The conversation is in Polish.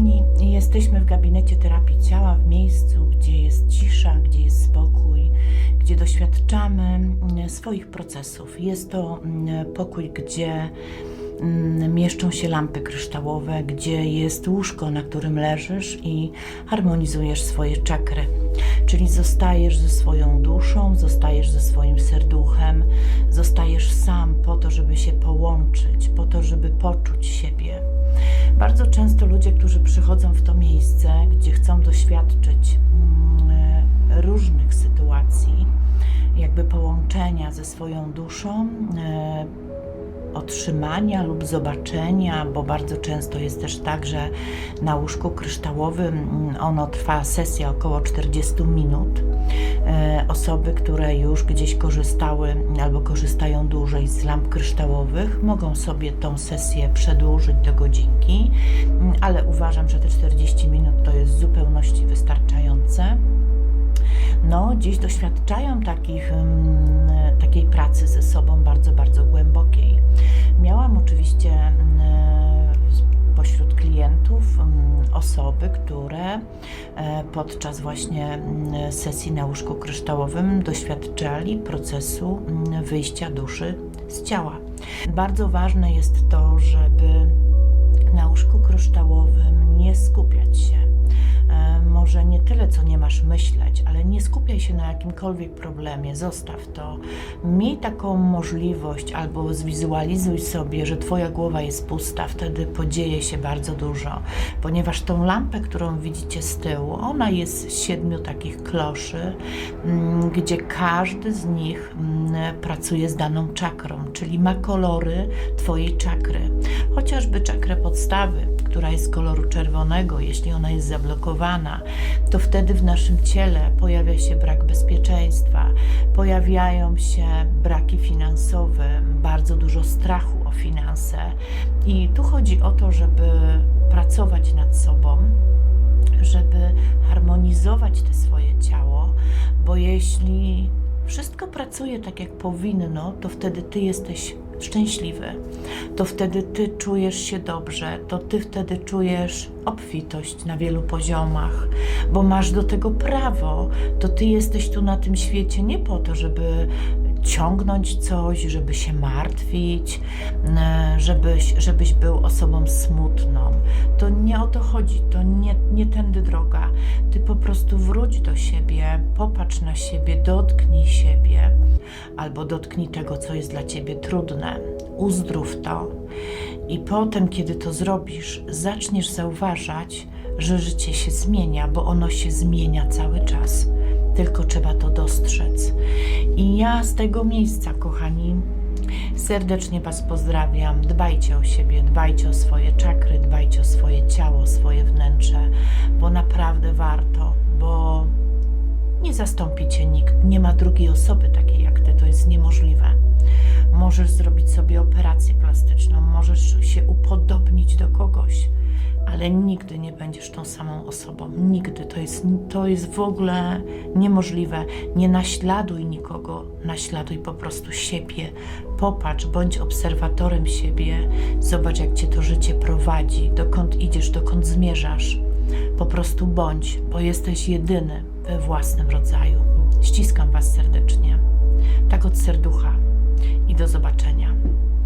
kochani, jesteśmy w gabinecie terapii ciała, w miejscu, gdzie jest cisza, gdzie jest spokój, gdzie doświadczamy mm, swoich procesów. Jest to mm, pokój, gdzie mm, mieszczą się lampy kryształowe, gdzie jest łóżko, na którym leżysz i harmonizujesz swoje czakry. Czyli zostajesz ze swoją duszą, zostajesz ze swoim serduchem, zostajesz sam po to, żeby się połączyć, po to, żeby poczuć siebie. Bardzo często ludzie, którzy przychodzą w to miejsce, gdzie chcą doświadczyć mm, różnych sytuacji, jakby połączenia ze swoją duszą, e, otrzymania lub zobaczenia, bo bardzo często jest też tak, że na łóżku kryształowym mm, ono trwa sesja około 40 minut. E, Osoby, które już gdzieś korzystały albo korzystają dłużej z lamp kryształowych, mogą sobie tą sesję przedłużyć do godzinki, Mm, ale uważam, że te 40 minut to jest w zupełności wystarczające no, dziś doświadczają takich, takiej pracy ze sobą bardzo, bardzo głębokiej. Miałam oczywiście pośród klientów osoby, które e, podczas właśnie sesji na łóżku kryształowym doświadczali procesu wyjścia duszy z ciała. Bardzo ważne jest to, żeby na łóżku kryształowym nie skupiać się może nie tyle, co nie masz myśleć, ale nie skupiaj się na jakimkolwiek problemie, zostaw to. Miej taką możliwość albo zwizualizuj sobie, że Twoja głowa jest pusta, wtedy podzieje się bardzo dużo, ponieważ tą lampę, którą widzicie z tyłu, ona jest z siedmiu takich kloszy, mm, gdzie każdy z nich mm, pracuje z daną czakrą, czyli ma kolory Twojej czakry. Chociażby czakrę podstawy, która jest koloru czerwonego, jeśli ona jest zablokowana, to wtedy w naszym ciele pojawia się brak bezpieczeństwa, pojawiają się braki finansowe, bardzo dużo strachu o finanse. I tu chodzi o to, żeby pracować nad sobą, żeby harmonizować te swoje ciało, bo jeśli wszystko pracuje tak jak powinno, to wtedy ty jesteś szczęśliwy, to wtedy ty czujesz się dobrze, to ty wtedy czujesz obfitość na wielu poziomach, bo masz do tego prawo. To ty jesteś tu na tym świecie nie po to, żeby ciągnąć coś, żeby się martwić, e, żebyś, żebyś był osobą smutną. To nie o to chodzi, to nie, nie tędy droga. Ty po prostu wróć do siebie, popatrz na siebie, dotknij siebie, albo dotknij tego, co jest dla ciebie trudne. Uzdrów to. I potem, kiedy to zrobisz, zaczniesz zauważać, że życie się zmienia, bo ono się zmienia cały czas. Tylko trzeba to dostrzec. I ja z tego miejsca, kochani, serdecznie Was pozdrawiam. Dbajcie o siebie, dbajcie o swoje czakry, dbajcie o swoje ciało, swoje wnętrze, bo naprawdę warto, bo nie zastąpicie nikt. Nie ma drugiej osoby takiej jak Ty, to jest niemożliwe. Możesz zrobić sobie operację plastyczną, możesz się upodobnić do kogoś, ale nigdy nie będziesz tą samą osobą. Nigdy. To jest, to jest w ogóle niemożliwe. Nie naśladuj nikogo, naśladuj po prostu siebie. Popatrz, bądź obserwatorem siebie. Zobacz, jak cię to życie prowadzi, dokąd idziesz, dokąd zmierzasz. Po prostu bądź, bo jesteś jedyny we własnym rodzaju. Ściskam Was serdecznie. Tak od serducha i do zobaczenia.